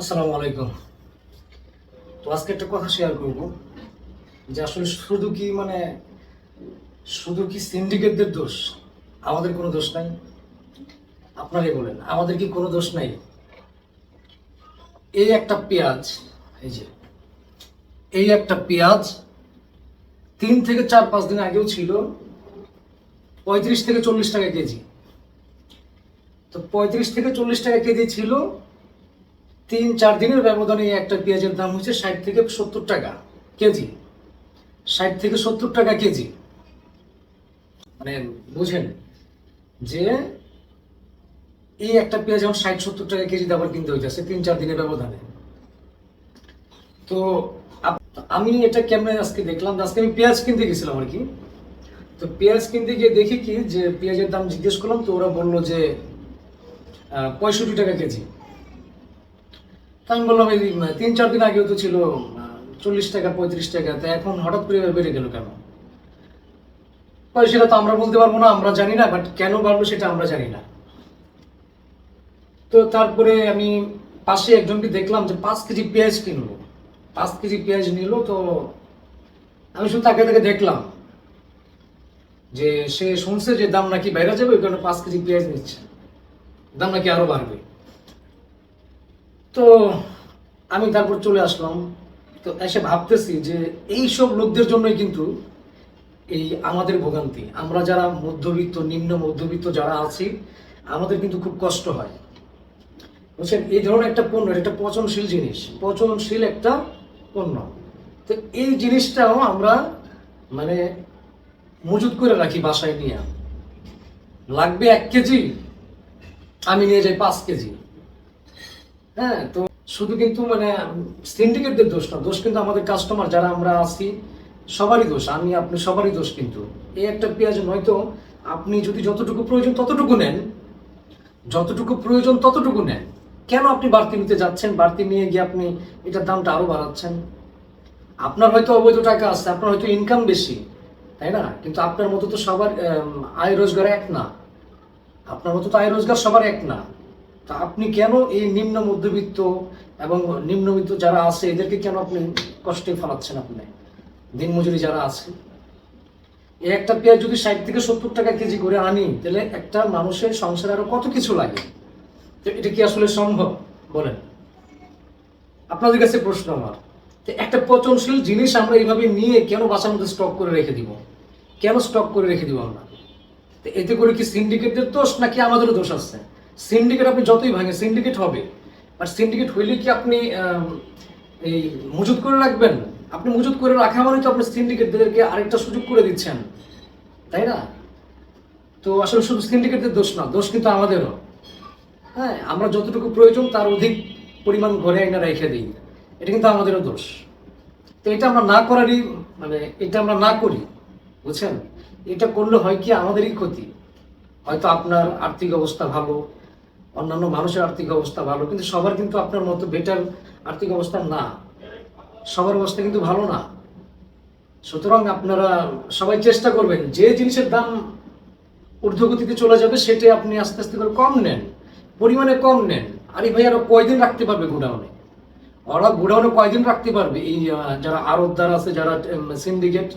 আসসালামু আলাইকুম। তো আজকে একটা কথা শেয়ার করব, যে আসলে শুধু কি মানে শুধু কি সিন্ডিকেটদের দোষ? আমাদের কোনো দোষ নাই। আপনারাই বলেন, আমাদের কি কোনো দোষ নাই? এই একটা পেঁয়াজ, এই যে, এই একটা পেঁয়াজ তিন থেকে চার পাঁচ দিন আগেও ছিল, পঁয়ত্রিশ থেকে চল্লিশ টাকা কেজি। তো পঁয়ত্রিশ থেকে চল্লিশ টাকা কেজি ছিল তিন, চার দিনের ব্যবধানে একটা পেঁয়াজের দাম হচ্ছে ষাট থেকে সত্তর টাকা কেজি। ষাট থেকে সত্তর টাকা কেজি। মানে বুঝেন যে এই একটা পেঁয়াজ এখন ষাট, সত্তর টাকা কেজি আবার কিনতে হইতেছে তিন, চার দিনের ব্যবধানে। তো আমি এটা কেমনে আজকে দেখলাম আজকে আমি পেঁয়াজ কিনতে গেছিলাম আর কি। তো পেঁয়াজ কিনতে গিয়ে দেখি কি যে পেঁয়াজের দাম জিজ্ঞেস করলাম তো ওরা বলল যে পঁয়ষট্টি টাকা কেজি। তা আমি বললাম, এই তিন, চার দিন আগেও তো ছিল চল্লিশ টাকা, পঁয়ত্রিশ টাকা, তা এখন হঠাৎ করে বেড়ে গেল কেন? সেটা তো আমরা বলতে পারব না, আমরা জানি না বাট কেন বাড়লো সেটা আমরা জানি না। তো তারপরে আমি পাশে একজনকে দেখলাম যে পাঁচ কেজি পেঁয়াজ কিনলো। পাঁচ কেজি পেঁয়াজ নিল, তো আমি শুধু তাকে তাকে দেখলাম যে সে শুনছে যে দাম নাকি বাইরে যাবে, ওই কারণে পাঁচ কেজি পেঁয়াজ নিচ্ছে। দাম নাকি আরও বাড়বে। তো আমি তারপর চলে আসলাম। তো এসে ভাবতেছি যে এই সব লোকদের জন্যই কিন্তু এই আমাদের ভোগান্তি। আমরা যারা মধ্যবিত্ত, নিম্ন মধ্যবিত্ত যারা আছি, আমাদের কিন্তু খুব কষ্ট হয়। বুঝছেন? এই ধরনের একটা পণ্য, এটা পচনশীল জিনিস। পচনশীল একটা পণ্য। তো এই জিনিসটাও আমরা মানে মজুত করে রাখি বাসায় নিয়ে। লাগবে এক কেজি, আমি নিয়ে যাই পাঁচ কেজি। হ্যাঁ তো শুধু কিন্তু মানে সিন্ডিকেটদের দোষ না, দোষ কিন্তু আমাদের কাস্টমার যারা আমরা আছি, সবারই দোষ, আমি, আপনি সবারই দোষ কিন্তু। এই একটা পেঁয়াজ নয়তো আপনি যদি যতটুকু প্রয়োজন ততটুকু নেন। যতটুকু প্রয়োজন ততটুকু নেন। কেন আপনি বাড়তি নিতে যাচ্ছেন? বাড়তি নিয়ে গিয়ে আপনি এটার দামটা আরও বাড়াচ্ছেন। আপনার হয়তো অবৈধ টাকা আছে, আপনার হয়তো ইনকাম বেশি, তাই না? কিন্তু আপনার মতো তো সবার আয় রোজগার এক না। আপনার মতো তো আয় রোজগার সবার এক না। তা আপনি কেন এই নিম্ন মধ্যবিত্ত এবং নিম্নবিত্ত যারা আছে, এদেরকে কেন আপনি কষ্টে ফেলাচ্ছেন আপনি? দিনমজুরি যারা আছে। একটা পেঁয়াজ যদি ষাট থেকে সত্তর টাকা কেজি করে আনি, তাহলে একটা মানুষের সংসারে আরও কত কিছু লাগে? তো এটা কি আসলে সম্ভব? বলেন। আপনাদের কাছে প্রশ্ন আমার। একটা পচনশীল জিনিস আমরা এইভাবে নিয়ে কেন বাসার মধ্যে স্টক করে রেখে দিব? কেন স্টক করে রেখে দিব আমরা? এতে করে কি সিন্ডিকেটের দোষ নাকি আমাদেরও দোষ আছে? সিন্ডিকেট আপনি যতই ভাঙে সিন্ডিকেট হবে। আর সিন্ডিকেট হইলে কি আপনি এই মজুত করে রাখবেন? আপনি মজুত করে রাখা মানে তো আপনি সিন্ডিকেটদেরকে আরেকটা সুযোগ করে দিচ্ছেন। তাই না? তো আসলে শুধু সিন্ডিকেটদের দোষ না, দোষ কিন্তু আমাদেরও। হ্যাঁ আমরা যতটুকু প্রয়োজন তার অধিক পরিমাণ ঘরে আইনা রেখে দিই। এটা কিন্তু আমাদেরও দোষ। তো এটা আমরা না করারই মানে এটা আমরা না করি, বুঝছেন? এটা করলে হয় কি আমাদেরই ক্ষতি। হয়তো আপনার আর্থিক অবস্থা ভালো অন্যান্য মানুষের আর্থিক অবস্থা ভালো, কিন্তু সবার কিন্তু আপনার মতো বেটার আর্থিক অবস্থা না। সবার অবস্থা কিন্তু ভালো না। সুতরাং আপনারা সবাই চেষ্টা করবেন, যে জিনিসের দাম ঊর্ধ্বগতিতে চলে যাবে সেটা আপনি আস্তে আস্তে করে কম নেন, পরিমাণে কম নেন। আরে ভাই, আরও কয়দিন রাখতে পারবে গোডাউনে? ওরা গোডাউনে কয়দিন রাখতে পারবে? এই যারা আড়তদার আছে, যারা সিন্ডিকেট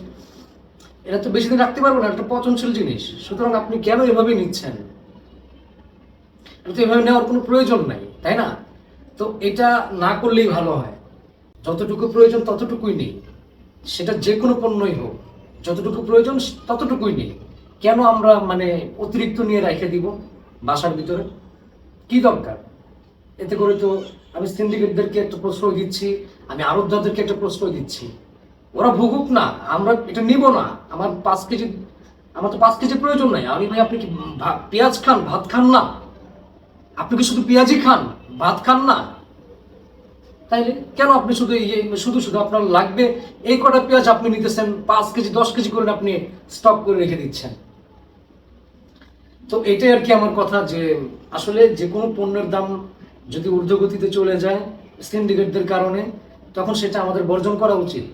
এরা তো বেশি দিন রাখতে পারবে না একটা পচনশীল জিনিস। সুতরাং আপনি কেন এভাবে নিচ্ছেন? তো এভাবে নেওয়ার কোনো প্রয়োজন নাই, তাই না? তো এটা না করলেই ভালো হয়। যতটুকু প্রয়োজন ততটুকুই নেই। সেটা যে কোনো পণ্যই হোক, যতটুকু প্রয়োজন ততটুকুই নেই। কেন আমরা মানে অতিরিক্ত নিয়ে রেখে দিব বাসার ভিতরে? কি দরকার? এতে করে তো আমি সিন্ডিকেটদেরকে একটা প্রশ্রয় দিচ্ছি, আমি আরবদারদেরকে একটা প্রশ্রয় দিচ্ছি। ওরা ভুগুক না, আমরা এটা নিব না। আমার পাঁচ কেজি, আমার তো পাঁচ কেজি প্রয়োজন নাই। আমি ভাই, আপনি কি পেঁয়াজ খান, ভাত খান না? আপনি কি শুধু পেঁয়াজই খান? ভাত খান না? তাইলে কেন আপনি শুধু শুধু শুধু আপনার লাগবে? এই কটা পেঁয়াজ আপনি নিতেছেন, পাঁচ কেজি, দশ কেজি করে আপনি স্টক করে রেখে দিচ্ছেন। তো এটাই আর কি আমার কথা যে, আসলে যে কোনো পণ্যের দাম যদি ঊর্ধ্বগতিতে চলে যায় সিন্ডিকেটদের কারণে, তখন সেটা আমাদের বর্জন করা উচিত।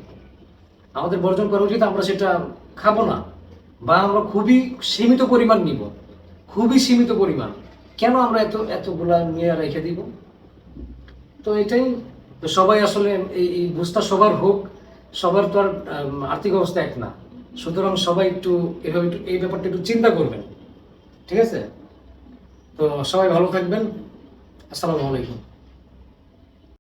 আমাদের বর্জন করা উচিত, আমরা সেটা খাব না। বা আমরা খুবই সীমিত পরিমাণ নিব। খুবই সীমিত পরিমাণ। কেন আমরা এত, এতগুলা নিয়ে রেখে দিব? তো এটাই সবাই আসলে এই এই বুঝটা সবার হোক, সবার তো আর আর্থিক অবস্থা এক না। সুতরাং সবাই একটু এভাবে একটু, এই ব্যাপারটা একটু চিন্তা করবেন। ঠিক আছে? তো সবাই ভালো থাকবেন। আসসালামু আলাইকুম।